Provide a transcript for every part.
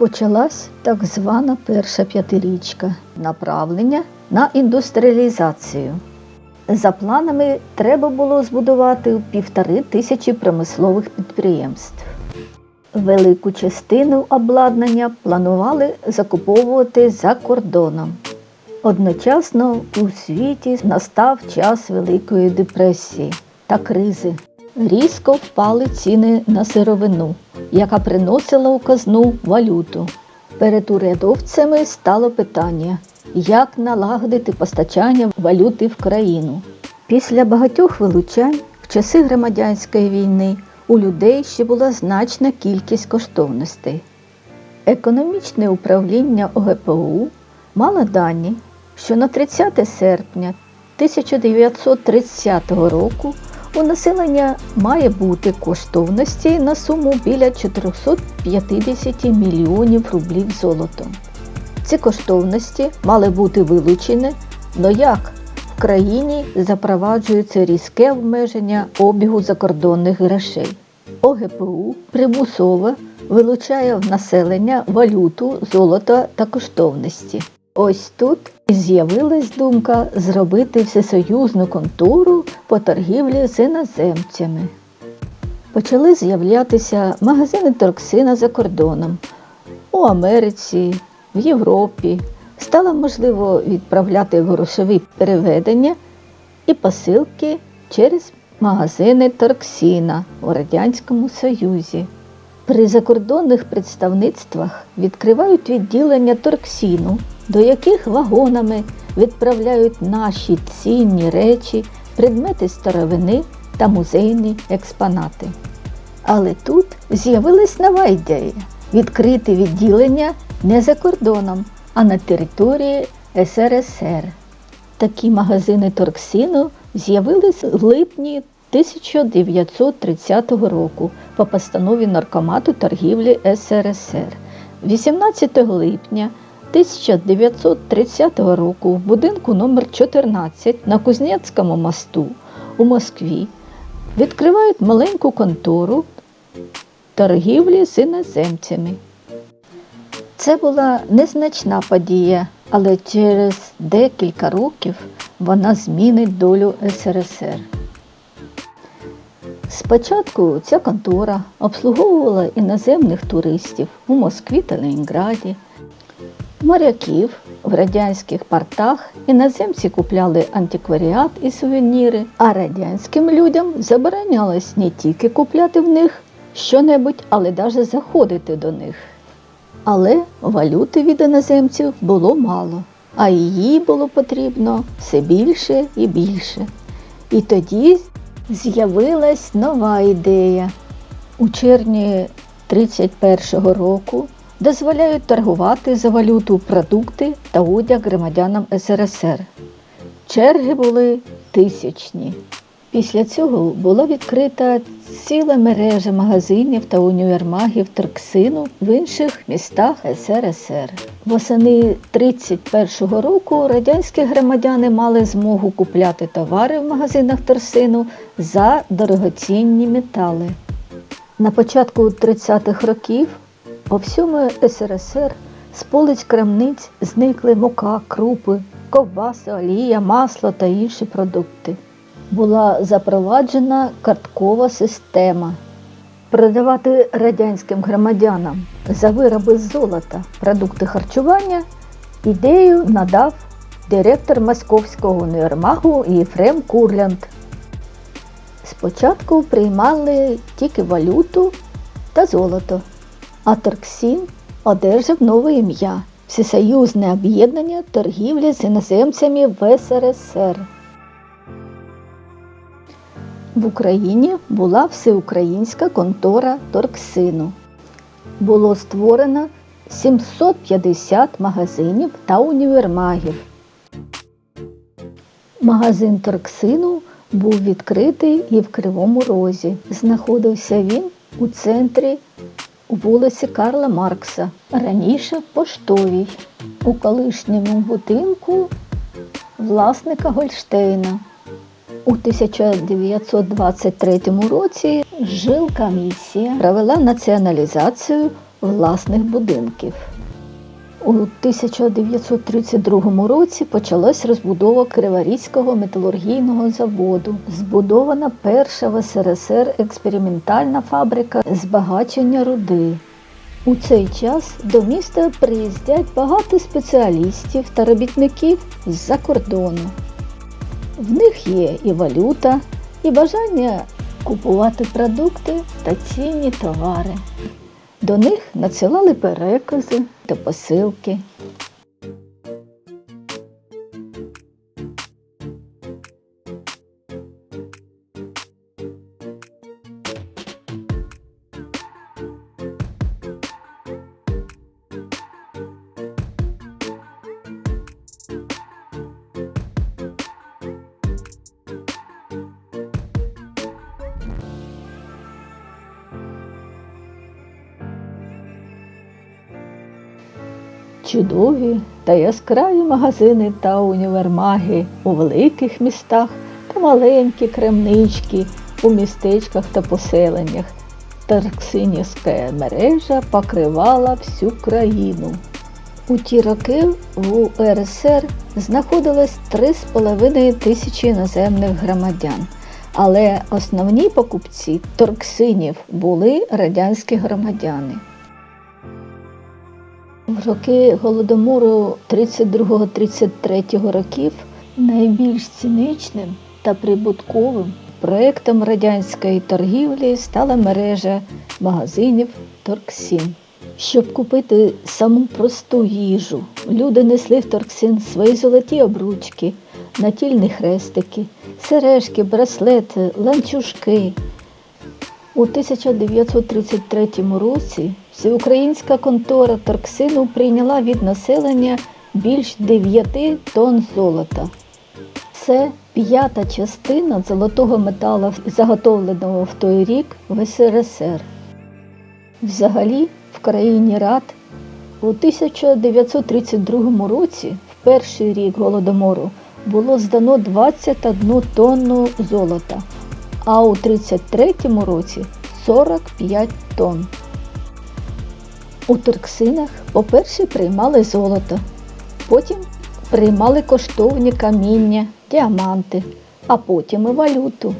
Почалась так звана перша п'ятирічка направлення на індустріалізацію. За планами треба було збудувати півтори тисячі промислових підприємств. Велику частину обладнання планували закуповувати за кордоном. Одночасно у світі настав час Великої депресії та кризи. Різко впали ціни на сировину, яка приносила у казну валюту. Перед урядовцями стало питання, як налагодити постачання валюти в країну. Після багатьох вилучань в часи громадянської війни у людей ще була значна кількість коштовностей. Економічне управління ОГПУ мало дані, що на 30 серпня 1930 року у населення має бути коштовності на суму біля 450 мільйонів рублів золотом. Ці коштовності мали бути вилучені, но як в країні запроваджується різке обмеження обігу закордонних грошей. ОГПУ примусово вилучає в населення валюту, золото та коштовності. Ось тут і з'явилась думка зробити всесоюзну контору по торгівлі з іноземцями. Почали з'являтися магазини торксина за кордоном у Америці, в Європі. Стало можливо відправляти грошові переведення і посилки через магазини торксіна у Радянському Союзі. При закордонних представництвах відкривають відділення торксіну, до яких вагонами відправляють наші цінні речі, предмети старовини та музейні експонати. Але тут з'явилась нова ідея відкрити відділення не за кордоном, а на території СРСР. Такі магазини торксіну з'явились в липні 1930 року по постанові Наркомату торгівлі СРСР. 18 липня 1930 року в будинку номер 14 на Кузнецькому мосту у Москві відкривають маленьку контору торгівлі з іноземцями. Це була незначна подія, але через декілька років вона змінить долю СРСР. Спочатку ця контора обслуговувала іноземних туристів у Москві та Ленінграді, моряків в радянських портах іноземці купляли антикваріат і сувеніри, а радянським людям заборонялось не тільки купляти в них що-небудь, але навіть заходити до них. Але валюти від іноземців було мало, а її було потрібно все більше і більше. І тоді з'явилась нова ідея. У червні 31-го року дозволяють торгувати за валюту продукти та одяг громадянам СРСР. Черги були тисячні. Після цього була відкрита ціла мережа магазинів та універмагів торксину в інших містах СРСР. Восени 31-го року радянські громадяни мали змогу купляти товари в магазинах торсину за дорогоцінні метали. На початку 30-х років по всьому СРСР з полиць крамниць зникли мука, крупи, ковбаси, олія, масло та інші продукти була запроваджена карткова система. Продавати радянським громадянам за вироби з золота продукти харчування ідею надав директор Московського універмагу Єфрем Курлянд. Спочатку приймали тільки валюту та золото, а Торксін одержав нове ім'я Всесоюзне об'єднання торгівлі з іноземцями в СРСР. В Україні була всеукраїнська контора торксину. Було створено 750 магазинів та універмагів. Магазин торксину був відкритий і в Кривому Розі. Знаходився він у центрі вулиці Карла Маркса, раніше поштовій, у колишньому будинку власника Гольштейна. У 1923 році жилкомісія провела націоналізацію власних будинків. У 1932 році почалась розбудова Криворізького металургійного заводу. Збудована перша в СРСР експериментальна фабрика збагачення руди. У цей час до міста приїздять багато спеціалістів та робітників з-за кордону. В них є і валюта, і бажання купувати продукти та цінні товари. До них надсилали перекази та посилки. Чудові та яскраві магазини та універмаги у великих містах та маленькі крамнички у містечках та поселеннях. Тарксинівська мережа покривала всю країну. У ті роки в УРСР знаходилось 3,5 тисячі іноземних громадян, але основні покупці торксинів були радянські громадяни. В роки Голодомору 32-33 років найбільш ціничним та прибутковим проектом радянської торгівлі стала мережа магазинів Торксін. Щоб купити саму просту їжу, люди несли в Торксін свої золоті обручки, натільні хрестики, сережки, браслети, ланцюжки. У 1933 році всеукраїнська контора Торксину прийняла від населення більш 9 тонн золота. Це п'ята частина золотого металу, заготовленого в той рік в СРСР. Взагалі, в країні Рад у 1932 році, в перший рік голодомору, було здано 21 тонну золота, а у 1933 році 45 тонн. У Турксинах, по-перше, приймали золото, потім приймали коштовні каміння, діаманти, а потім і валюту.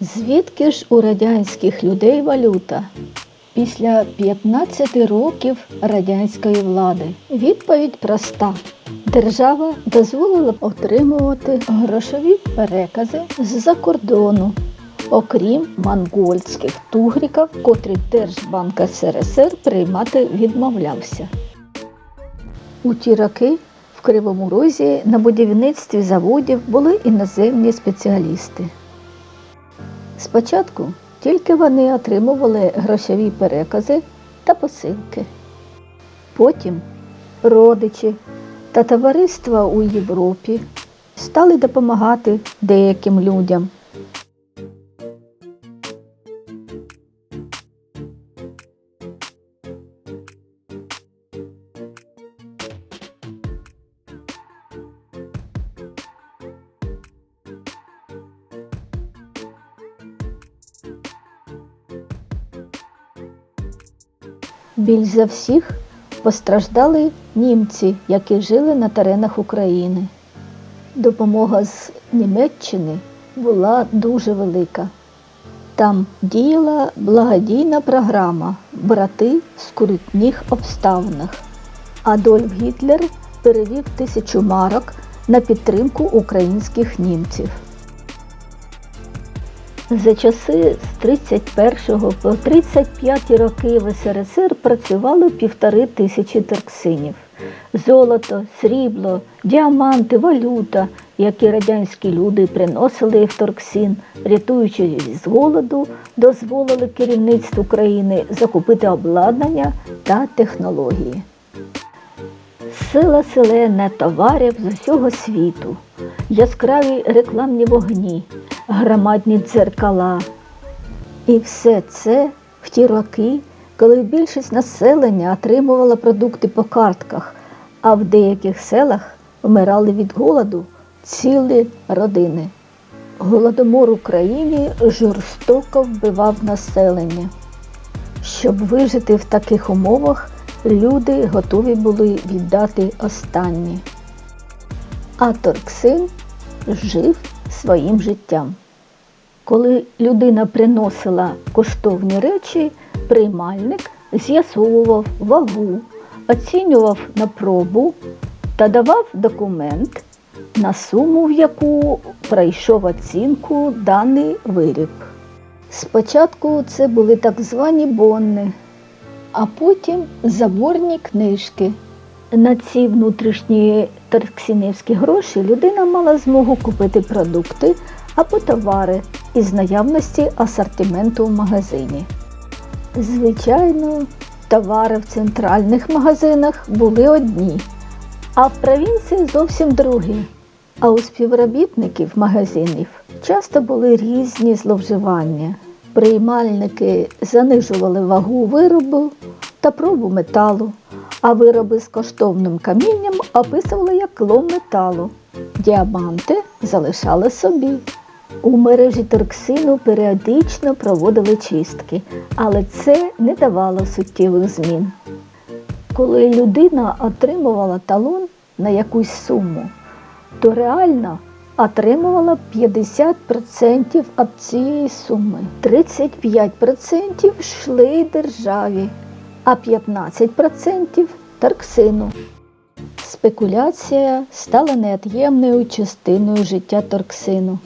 Звідки ж у радянських людей валюта? Після 15 років радянської влади відповідь проста. Держава дозволила отримувати грошові перекази з-за кордону, окрім монгольських тугриків, котрі Держбанк СРСР приймати відмовлявся. У ті роки в Кривому Розі на будівництві заводів були іноземні спеціалісти. Спочатку тільки вони отримували грошові перекази та посилки. Потім родичі та товариства у Європі стали допомагати деяким людям. Більш за всіх постраждали німці, які жили на теренах України. Допомога з Німеччини була дуже велика. Там діяла благодійна програма Брати в скрутних обставинах. Адольф Гітлер перевів тисячу марок на підтримку українських німців. За часи з 31 по 35 роки в СРСР працювало півтори тисячі торксинів. Золото, срібло, діаманти, валюта, які радянські люди приносили в торксін, рятуючись з голоду, дозволили керівництву країни закупити обладнання та технології. Сила селена товарів з усього світу, яскраві рекламні вогні, громадні дзеркала. І все це в ті роки, коли більшість населення отримувала продукти по картках, а в деяких селах вмирали від голоду цілі родини. Голодомор в Україні жорстоко вбивав населення. Щоб вижити в таких умовах, люди готові були віддати останнє. А Торксин жив своїм життям. Коли людина приносила коштовні речі, приймальник з'ясовував вагу, оцінював на пробу та давав документ, на суму, в яку пройшов оцінку даний виріб. Спочатку це були так звані бонни, а потім заборні книжки. На ці внутрішні торксінівські гроші людина мала змогу купити продукти або товари із наявності асортименту в магазині. Звичайно, товари в центральних магазинах були одні, а в провінції зовсім другі. А у співробітників магазинів часто були різні зловживання. Приймальники занижували вагу виробу та пробу металу, а вироби з коштовним камінням описували як лом металу. Діаманти залишали собі. У мережі торксину періодично проводили чистки, але це не давало суттєвих змін. Коли людина отримувала талон на якусь суму, то реально отримувала 50% від цієї суми. 35% йшли державі, а 15% торксину. Спекуляція стала неот'ємною частиною життя торксину.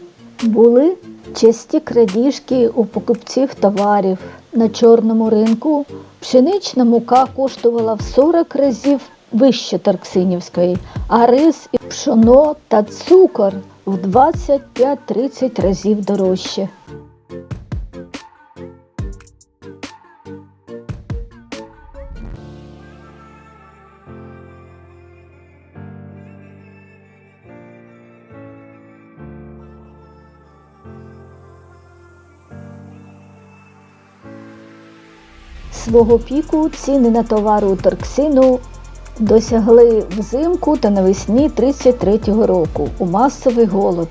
Були часті крадіжки у покупців товарів. На чорному ринку пшенична мука коштувала в 40 разів вище Тарксинівської, а рис і пшоно та цукор в 25-30 разів дорожче. Свого піку ціни на товари у торксину досягли взимку та навесні 33-го року у масовий голод.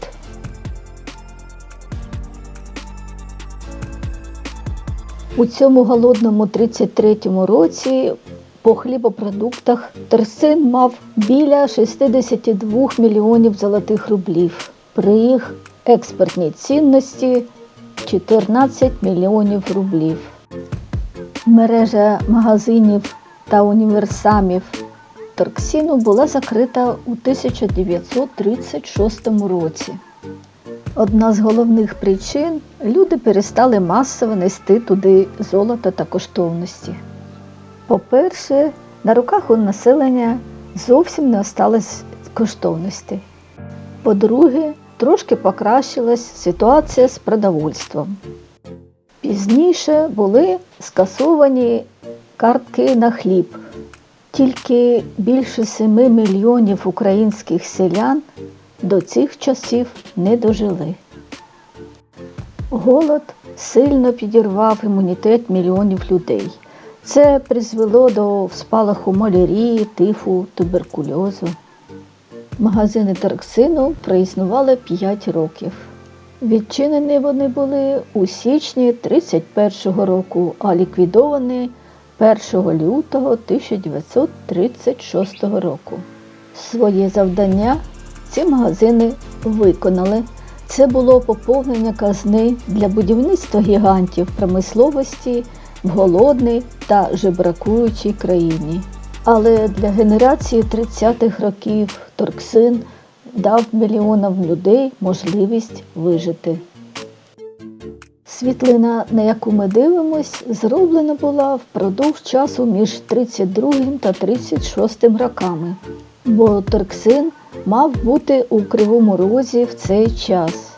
У цьому голодному 33-му році по хлібопродуктах Торсин мав біля 62 мільйонів золотих рублів. При їх експортній цінності 14 мільйонів рублів. Мережа магазинів та універсамів Торксіну була закрита у 1936 році. Одна з головних причин люди перестали масово нести туди золото та коштовності. По-перше, на руках у населення зовсім не осталось коштовностей. По-друге, трошки покращилась ситуація з продовольством. Пізніше були скасовані картки на хліб. Тільки більше 7 мільйонів українських селян до цих часів не дожили. Голод сильно підірвав імунітет мільйонів людей. Це призвело до спалаху малярії, тифу, туберкульозу. Магазини торксину проіснували 5 років. Відчинені вони були у січні 31-го року, а ліквідовані 1 лютого 1936 року. Своє завдання ці магазини виконали. Це було поповнення казни для будівництва гігантів промисловості в голодній та жебракуючій країні. Але для генерації 30-х років Торксин дав мільйонам людей можливість вижити. Світлина, на яку ми дивимось, зроблена була впродовж часу між 32 та 36 роками, бо Торксин мав бути у Кривому Розі в цей час.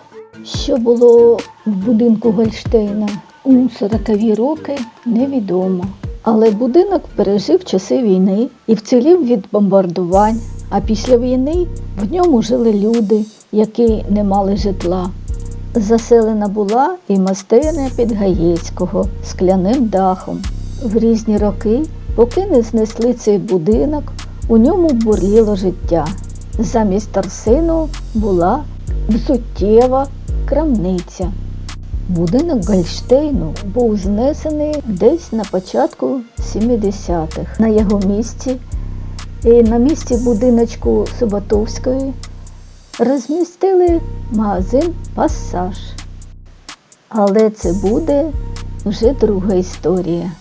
Що було в будинку Гольштейна у 40-ві роки, невідомо. Але будинок пережив часи війни і вцілів від бомбардувань, а після війни в ньому жили люди, які не мали житла. Заселена була і майстерня Підгаєцького скляним дахом. В різні роки, поки не знесли цей будинок, у ньому бурліло життя. Замість торсину була взуттєва крамниця. Будинок Гольштейну був знесений десь на початку 70-х. На його місці на місці будиночку Суботовської розмістили магазин Пасаж. Але це буде вже друга історія.